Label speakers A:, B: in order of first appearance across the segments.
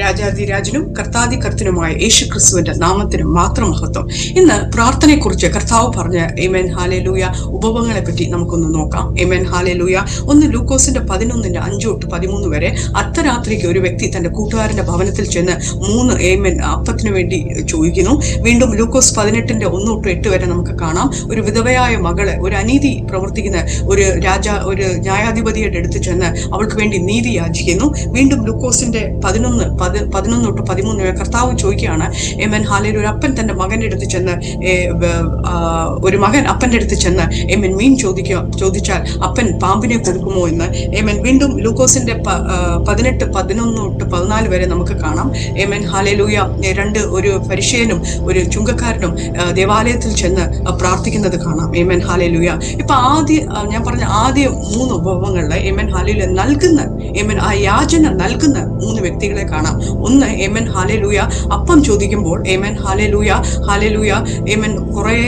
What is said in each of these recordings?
A: രാജാതിരാജനും കർത്താതി കർത്തനുമായ യേശു ക്രിസ്തുവിന്റെ നാമത്തിന് മാത്രം മഹത്വം. ഇന്ന് പ്രാർത്ഥനയെക്കുറിച്ച് കർത്താവ് പറഞ്ഞ എമൻ ഹാലേലൂയ ഉപഭവങ്ങളെ പറ്റി നമുക്കൊന്ന് നോക്കാം. എമൻ ഹാലേലൂയ ഒന്ന് ലൂക്കോസിന്റെ പതിനൊന്നിന്റെ അഞ്ചു തൊട്ട് പതിമൂന്ന് വരെ അർദ്ധരാത്രിക്ക് ഒരു വ്യക്തി തന്റെ കൂട്ടുകാരന്റെ ഭവനത്തിൽ ചെന്ന് മൂന്ന് ഏമൻ അപ്പത്തിനു വേണ്ടി ചോദിക്കുന്നു. വീണ്ടും ലൂക്കോസ് പതിനെട്ടിന്റെ ഒന്ന് തൊട്ട് എട്ട് വരെ നമുക്ക് കാണാം. ഒരു വിധവയായ മകൾ ഒരു അനീതി പ്രവർത്തിക്കുന്ന ഒരു രാജ ഒരു ന്യായാധിപതിയുടെ അടുത്ത് ചെന്ന് അവൾക്ക് വേണ്ടി നീതി യാചിക്കുന്നു. വീണ്ടും ലൂക്കോസിന്റെ പതിനൊന്ന് പതി പതിനൊന്ന് തൊട്ട് പതിമൂന്ന് വരെ കർത്താവ് ചോദിക്കുകയാണ് എമൻ ഹാലയിൽ ഒരു അപ്പൻ തന്റെ മകന്റെ അടുത്ത് ചെന്ന് ഒരു മകൻ അപ്പന്റെ അടുത്ത് ചെന്ന് എമൻ മീൻ ചോദിക്കുക ചോദിച്ചാൽ അപ്പൻ പാമ്പിനെ കൊടുക്കുമോ എന്ന്? എമൻ വീണ്ടും ലൂക്കോസിന്റെ പതിനെട്ട് പതിനൊന്ന് തൊട്ട് പതിനാല് വരെ നമുക്ക് കാണാം. എമൻ ഹാലലൂയ രണ്ട് ഒരു പരിശയനും ഒരു ചുങ്കക്കാരനും ദേവാലയത്തിൽ ചെന്ന് പ്രാർത്ഥിക്കുന്നത് കാണാം. Amen hallelujah. ഇപ്പൊ ആദ്യ ഞാൻ പറഞ്ഞ ആദ്യ മൂന്ന് ഉപഭവങ്ങളിൽ എമൻ ഹാലയിൽ നൽകുന്ന എമൻ ആ യാചന നൽകുന്ന മൂന്ന് വ്യക്തികളെ കാണാം. ഒന്ന് എമൻ ഹാലലൂയ അപ്പം ചോദിക്കുമ്പോൾ എമൻ ഹാലെ ലൂയ എമൻ കുറെ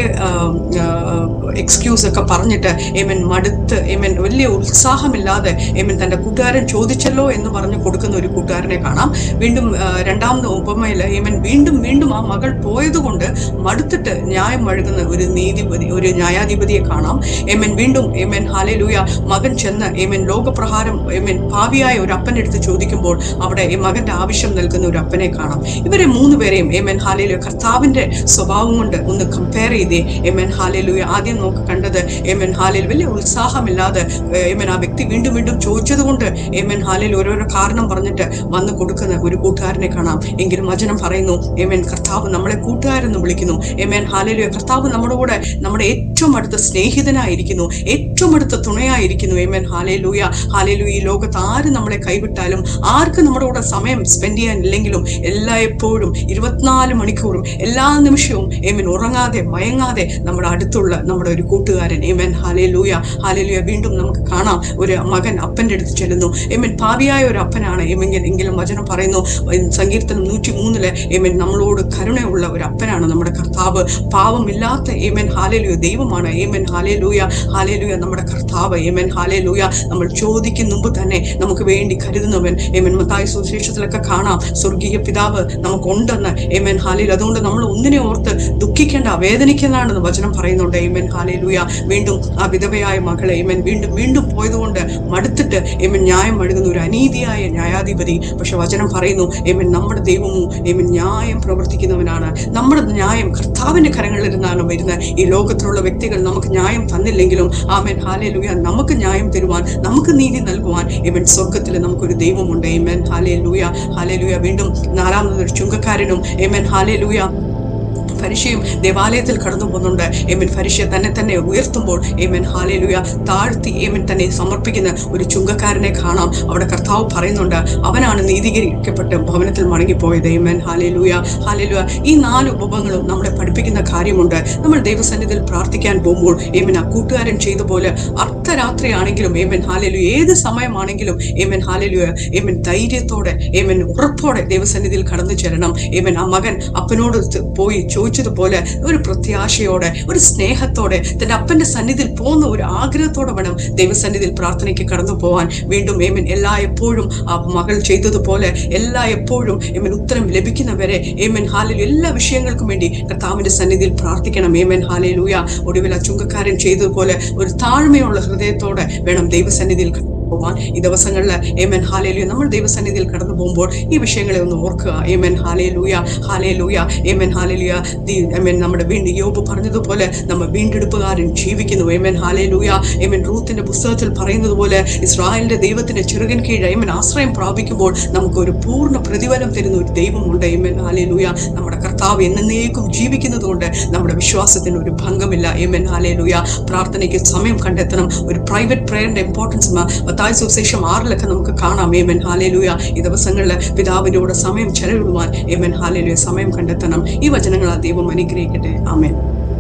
A: എക്സ്ക്യൂസ് ഒക്കെ പറഞ്ഞിട്ട് എമൻ മടുത്ത് എമൻ വലിയ ഉത്സാഹമില്ലാതെ എമൻ തന്റെ കൂട്ടുകാരൻ ചോദിച്ചല്ലോ എന്ന് പറഞ്ഞ് കൊടുക്കുന്ന ഒരു കൂട്ടുകാരനെ കാണാം. വീണ്ടും രണ്ടാമത് ഉപമയിൽ എമൻ വീണ്ടും വീണ്ടും ആ മകൾ പോയതുകൊണ്ട് മടുത്തിട്ട് ന്യായം വഴുകുന്ന ഒരു നീതിപതി ഒരു ന്യായാധിപതിയെ കാണാം. എമൻ വീണ്ടും എമൻ ഹാലലൂയ മകൻ ചെന്ന് എമൻ ലോകപ്രഹാരം എമൻ ഭാവിയായ ഒരു അപ്പനെടുത്ത് ചോദിക്കുമ്പോൾ അവിടെ ഈ മകന്റെ ആവശ്യം നൽകുന്ന ഒരു അപ്പനെ കാണാം. ഇവരെ മൂന്ന് പേരെയും എമൻ ഹാലയിലെ കർത്താവിന്റെ സ്വഭാവം കൊണ്ട് ഒന്ന് കമ്പയർ ചെയ്തേ. എമൻ ഹാലലൂയ ആദ്യം നമുക്ക് കണ്ടത് എമൻ ഹാലയിൽ വലിയ ഉത്സാഹമില്ലാതെ എമൻ ആ വ്യക്തി വീണ്ടും വീണ്ടും ചോദിച്ചത് കൊണ്ട് എമൻ ഹാലയിൽ ഓരോരോ കാരണം പറഞ്ഞിട്ട് വന്ന് കൊടുക്കുന്ന ഒരു കൂട്ടുകാരനെ കാണാം. എങ്കിലും വചനം പറയുന്നു എമൻ കർത്താവ് നമ്മളെ കൂട്ടുകാരെന്ന് വിളിക്കുന്നു. എമൻ ഹാലലൂയ കർത്താവ് നമ്മുടെ കൂടെ നമ്മുടെ ഏറ്റവും അടുത്ത സ്നേഹിതനായിരിക്കുന്നു. ഏറ്റവും അടുത്ത തുണയായിരിക്കുന്നു. എമൻ ഹാലേലൂയ ഹാലേലൂയ ഈ ലോകത്ത് ആര് നമ്മളെ കൈവിട്ടാലും ആർക്ക് നമ്മുടെ കൂടെ സമയം സ്പെൻഡ് ചെയ്യാൻ ഇല്ലെങ്കിലും എല്ലാ എപ്പോഴും ഇരുപത്തിനാല് മണിക്കൂറും എല്ലാ നിമിഷവും ഏമൻ ഉറങ്ങാതെ മയങ്ങാതെ നമ്മുടെ അടുത്തുള്ള നമ്മുടെ ഒരു കൂട്ടുകാരൻ. എമൻ ഹാലേലൂയ ഹാലേലൂയ വീണ്ടും നമുക്ക് കാണാം. ഒരു മകൻ അപ്പന്റെ അടുത്ത് ചെല്ലുന്നു. ഏമൻ ഭാവിയായ ഒരു അപ്പനാണ്. ഏമെങ്കിൽ എങ്കിലും വചനം പറയുന്നു. സങ്കീർത്തനം നൂറ്റി മൂന്നിൽ ഏമൻ നമ്മളോട് കരുണയുള്ള ഒരു അപ്പനാണ് നമ്മുടെ കർത്താവ്. പാവമില്ലാത്ത ഏമൻ ഹാലേലൂയ ദൈവമാണ്. ഏമൻ ഹാലേലൂയ ഹാലേലൂയ നമ്മുടെ കർത്താവ്. ഏമൻ ഹാലേലൂയ നമ്മൾ ചോദിക്കും മുമ്പ് തന്നെ നമുക്ക് വേണ്ടി കരുതുന്നവൻ. ഏമൻ മത്തായ സുവിശേഷത്തിലൊക്കെ കാണാം. സ്വർഗീയ പിതാവ് നമുക്കുണ്ടെന്ന്. ഏമൻ ഹാലേലു അതുകൊണ്ട് നമ്മൾ ഒന്നിനെ ഓർത്ത് ദുഃഖിക്കേണ്ട വേദനിക്കുന്നതാണെന്ന് വചനം പറയുന്നുണ്ട്. ഏമൻ ഹാലേലൂയ വീണ്ടും ആ വിധവയായ മകളെ ഏമൻ വീണ്ടും വീണ്ടും പോയതുകൊണ്ട് മടുത്തിട്ട് ഏമൻ ന്യായം എഴുതുന്ന ഒരു അനീതിയായ ന്യായാധിപതി. പക്ഷെ വചനം പറയുന്നു ഏമൻ നമ്മുടെ ദൈവവും ഏമൻ ന്യായം പ്രവർത്തിക്കുന്നവനാണ്. നമ്മുടെ ന്യായം കർത്താവിന്റെ കരങ്ങളിൽ നിന്നാണ് വരുന്നത്. ഈ ലോകത്തിലുള്ള വ്യക്തികൾ നമുക്ക് ന്യായം തന്നില്ലെങ്കിലും ആമേൻ ഹാലയിലൂയ നമുക്ക് ന്യായം തരുവാൻ നമുക്ക് നീതി നൽകുവാൻ ഇവൻ സ്വർഗത്തിൽ നമുക്കൊരു ദൈവമുണ്ട്. ഏമൻ ഹാലേലൂയ ഹാലേലൂയ വീണ്ടും നാലാമത് ചുങ്കക്കാരനും. ഏമൻ ഹാലേലൂയ ഫരിഷയും ദേവാലയത്തിൽ കടന്നു പോകുന്നുണ്ട്. എമിൻ ഫരിഷ തന്നെ തന്നെ ഉയർത്തുമ്പോൾ എമിൻ ഹാലേലുയ താഴ്ത്തി എമിൻ തന്നെ സമർപ്പിക്കുന്ന ഒരു ചുങ്കക്കാരനെ കാണാം. അവിടെ കർത്താവ് പറയുന്നുണ്ട് അവനാണ് നീതീകരിക്കപ്പെട്ട് ഭവനത്തിൽ മടങ്ങിപ്പോയത്. എമൻ ഹാലേലുയ ഹാലേലുയ ഈ നാല് ഉപഭങ്ങളും നമ്മളെ പഠിപ്പിക്കുന്ന കാര്യമുണ്ട്. നമ്മൾ ദൈവസന്നിധിയിൽ പ്രാർത്ഥിക്കാൻ പോകുമ്പോൾ എമിൻ ആ കൂട്ടുകാരൻ ചെയ്ത പോലെ അർദ്ധരാത്രിയാണെങ്കിലും എമിൻ ഹാലേലു ഏത് സമയമാണെങ്കിലും എമിൻ ഹാലേലുയ എമിൻ ധൈര്യത്തോടെ എമിൻ ഉറപ്പോടെ ദൈവസന്നിധിയിൽ കടന്നു ചെല്ലണം എമിൻ ആ മകൻ അപ്പനോട് പോയി പോയി ചോദിച്ചതുപോലെ ഒരു പ്രത്യാശയോടെ ഒരു സ്നേഹത്തോടെ തന്റെ അപ്പന്റെ സന്നിധിയിൽ പോകുന്ന ഒരു ആഗ്രഹത്തോടെ വേണം ദൈവസന്നിധിയിൽ പ്രാർത്ഥനയ്ക്ക് കടന്നു പോവാൻ. വീണ്ടും ഏമൻ എല്ലാ എപ്പോഴും ആ മകൾ ചെയ്തതുപോലെ എല്ലാ എപ്പോഴും ഏമൻ ഉത്തരം ലഭിക്കുന്നവരെ ഏമൻ ഹാലിൽ എല്ലാ വിഷയങ്ങൾക്കും വേണ്ടി കർത്താവിന്റെ സന്നിധിയിൽ പ്രാർത്ഥിക്കണം. ഏമൻ ഹാലയിലൂയ ഒടുവിൽ ആ ചുങ്കക്കാരൻ ചെയ്തതുപോലെ ഒരു താഴ്മയുള്ള ഹൃദയത്തോടെ വേണം ദൈവസന്നിധിയിൽ പോവാൻ ഈ ദിവസങ്ങളിൽ ഏമൻ ഹാലേലൂയ നമ്മൾ ദൈവസന്നിധിയിൽ കടന്നു പോകുമ്പോൾ ഈ വിഷയങ്ങളെ ഒന്ന് ഓർക്കുക. Amen hallelujah hallelujah amen hallelujah the- amen നമ്മുടെ വീണ്ടും യോബ് പറഞ്ഞതുപോലെ നമ്മൾ വീണ്ടെടുപ്പുകാരൻ ജീവിക്കുന്നു. ഏമൻ ഹാലേലൂയ ഏമൻ റൂത്തിന്റെ പുസ്തകത്തിൽ പറയുന്നത് പോലെ ഇസ്രായേലിന്റെ ദൈവത്തിന്റെ ചെറുകൻ കീഴ് ഏമൻ ആശ്രയം പ്രാപിക്കുമ്പോൾ നമുക്കൊരു പൂർണ പ്രതിഫലം തരുന്ന ഒരു ദൈവമുണ്ട്. ഏമൻ ഹാലേലൂയ നമ്മുടെ കർത്താവ് എന്നേക്കും ജീവിക്കുന്നത് കൊണ്ട് നമ്മുടെ വിശ്വാസത്തിന് ഒരു ഭംഗമില്ല. എം എൻ ഹാലേലൂയ പ്രാർത്ഥനയ്ക്ക് സമയം കണ്ടെത്തണം. ഒരു പ്രൈവറ്റ് പ്രേയറിന്റെ ഇമ്പോർട്ടൻസ് മത്തായ സുവിശേഷം ആറിലൊക്കെ നമുക്ക് കാണാം. എം എൻ ഹാലേലൂയ ഈ ദിവസങ്ങളിൽ പിതാവിന്റെ കൂടെ സമയം ചെലവിടുവാൻ എം എൻ ഹാലേലൂയ സമയം കണ്ടെത്തണം. ഈ വചനങ്ങൾ ആ ദൈവം അനുഗ്രഹിക്കട്ടെ. ആമേൻ.